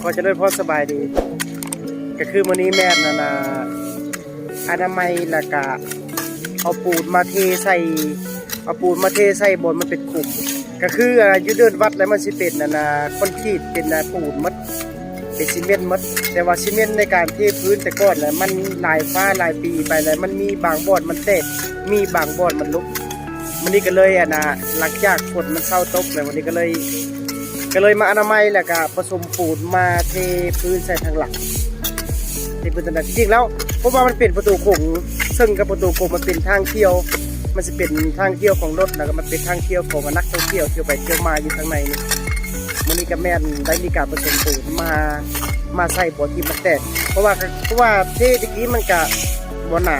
ขอจะได้พอสบายดี ก็คือมื้อนี้แม่นน่ะนะอนามัยแล้วก็เอาปูนมาเทใส่เอาปูนมาเทใส่บนมันเป็นขุมก็คืออายู่เดินวัดแล้วมันสิเป็นน่ะนะคอนกรีตเป็นน่ะปูนมัดเป็นซีเมนต์มัดแต่ว่าซีเมนต์ในการเทพื้นแต่ก่อนน่ะมันลายฟ้าลายปีไปแล้วมันมีบางบอนมันแตกมีบางบอนมันลุก มันนี้ก็เลยอะนะหลังจากฝนมันเศร้าตกแล้ววันนี้ก็เลย ก็เลยมาอนามัยแหล้วก็ผสมปูนมาเทพื้นใส่ทางหลังเทพื้นทางหลังจริงๆแล้วเพราะว่ามันเป็นประตูโขงซึ่งกับประตูโขงมันเป็นทางเที่ยว มันจะเป็นทางเที่ยวของรถแล้วก็มันเป็นทางเที่ยวของนักท่องเที่ยวเที่ยวไปเที่ยวมาอยู่ข้างในนี่มันนี่ก็แม่นได้มีการผสมปูนมามาใส่บ่อที่มันแตก เพราะว่าเพราะว่าเทตะกี้มันกะบ่หนา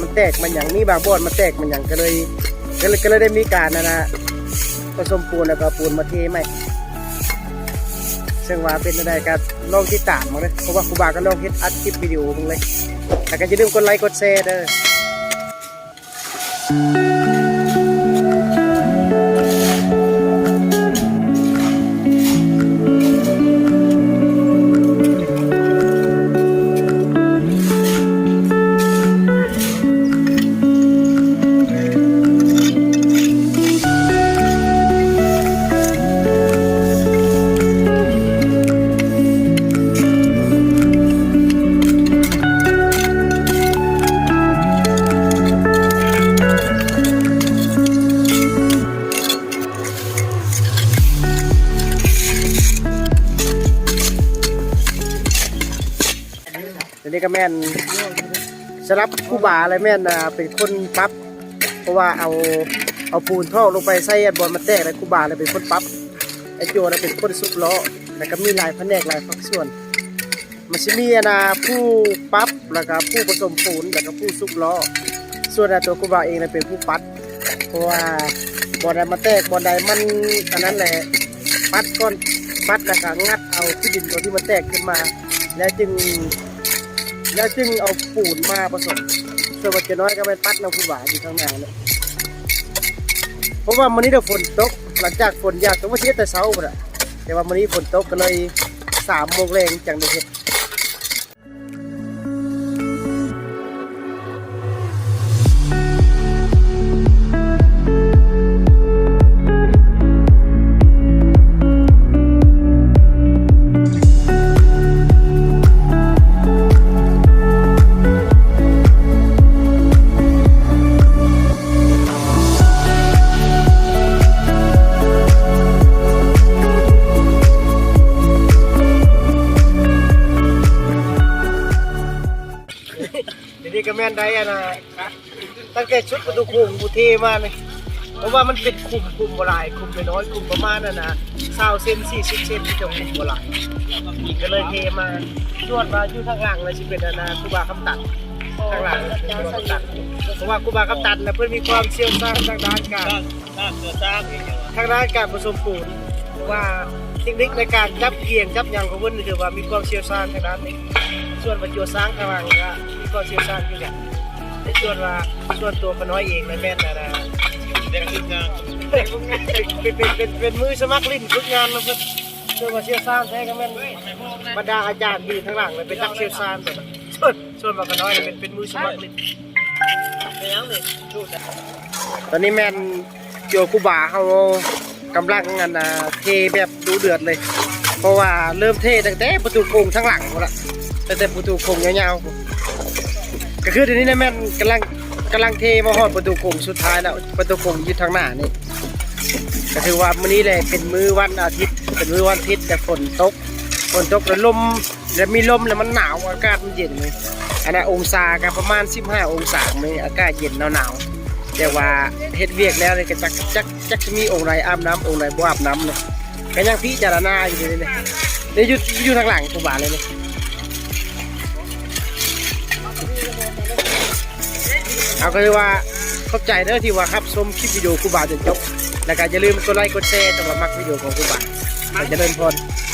มันแตกมันอย่างนี้บางบ่อนมันแตกมันอย่างก็เลย ก็เลยก็เลยได้มีการนะนะผสมปูนแล้วก็ปูนมาเทใหม่ซึ่งว่าเป็นอะไรก็ลองที่ตามมาเลยเพราะว่าครูบาก็ลองเฮ็ดอัดคลิปวิดีโอมึงเลยแต่ก็อย่าลืมกดไลค์กดแชร์เด้อ ทีนี้ก็แม่นสำหรับครูบาอะไรแม่นเป็นคนปรับเพราะว่าเอาเอาปูนท่อลงไปใส่อันบอลมาแตกแล้วครูบาเลยเป็นคนปรับไอโจนะเป็นคนสุกล้อแล้วก็มีลายแผนกลายฝักส่วน มันจะมีอะนะผู้ปรับแล้วก็ผู้ผสมปูนแล้วก็ผู้สุกล้อส่วนตัวครูบาเองนะเป็นผู้ปัดเพราะว่าบอลใดมาแตกบอลใดมันอันนั้นแหละปัดก้อนปัดแล้วก็งัดเอาที่ดินตัวที่มันแตกขึ้นมา แล้วจึง แล้วจึงเอาปูนมาผสมส่วนวัจะน้อยก็ไปปัดน้ำผู้หวานอยู่ข้างหน้าเนี่ยเพราะว่าวันนี้เราฝนตก หลังจากฝนยากตกวันที่แต่เช้าหมดอะแต่ว่าวันนี้ฝนตกก็เลยสามโมงแรงจังเลย ดี๋ยวนี้ก็แม่นได้อะนะตั้งแต่ชุดประตูคุมกูเทมาเลยเพราะว่ามันเป็นคุมคุมโบราณคุมน้อยคุมประมาณน่ะนะเศร้าเส้นสี่สิบเส้นที่จะคุมโบราณก็เลยเทมาชวดมาอยู่ข้างหลังเลยสิเป็นอะนะครูบาคำตัดข้างหลังกูบาคำตัดเพราะว่าครูบาคำตัดนะเพื่อนมีความเชี่ยวชาญทางด้านการสร้างดสร้างเองเหรอทางด้านการผสมปูนว่าเทคนิคในการจับเกียงจับยังของเพิ่นนี่ถือว่ามีความเชี่ยวชาญทางด้านนี้ส่วนประโยชน์สร้างข้างหลังก็ มีความเชี่ยวชาญอยู่กันแต่ส่วนว่าส่วนตัวปน้อยเองนะแม่นนะนะเด็กฝึกงานเป็นเป็นเป็นเป็นเป็นมือสมัครลิ้นฝึกงานมาเพิ่นส่วนว่าเชี่ยวชาญแท้ก็แม่นบรรดาอาจารย์ที่ข้างหลังเลยเป็นนักเชี่ยวชาญแต่ส่วนส่วนว่าปน้อยเนี่ยเป็นเป็นมือสมัครลิ้นเป็นยังเลยดูแต่ตอนนี้แม่นโยคุบาเขากำลังงานน่ะเทแบบดูเดือดเลย เพราะว่าเริ่มเทตั้งแต่ประตูโค้งทั้งหลังหมดละตั้งแต่ประตูโค้งยาวๆก็คือเดี๋ยวนี้นะแม่นกำลังกำลังเทมาฮอดประตูโค้งสุดท้ายแล้วประตูโค้งอยู่ทางหน้านี่ก็ถือว่ามื้อนี้แหละเป็นมื้อวันอาทิตย์ เป็นมื้อวันอาทิตย์แต่ฝนตกฝนตกแล้วลมแล้วมีลมแล้วมันหนาวอากาศมันเย็นเลยอันนั้นองศาก็ประมาณ 15 องศาเลยอากาศเย็นหนาวๆแต่ว่าเฮ็ดเวียกแล้วเลยก็จักจักจักจะมีองค์ไหนอาบน้ำองค์ไหนบ่อาบน้ำเลย ก็ยังพิจารณาอยู่เลยเนี่ยนี่อยู่อยู่ทางหลังกูบาเลยเนี่ยเอาก็คือว่าเข้าใจเด้อที่ว่าครับชมคลิปวิดีโอครูบาจนจบแล้วก็อย่าลืมกดไลค์กดแชร์สำหรับมักวิดีโอของครูบาขอเจริญพรเ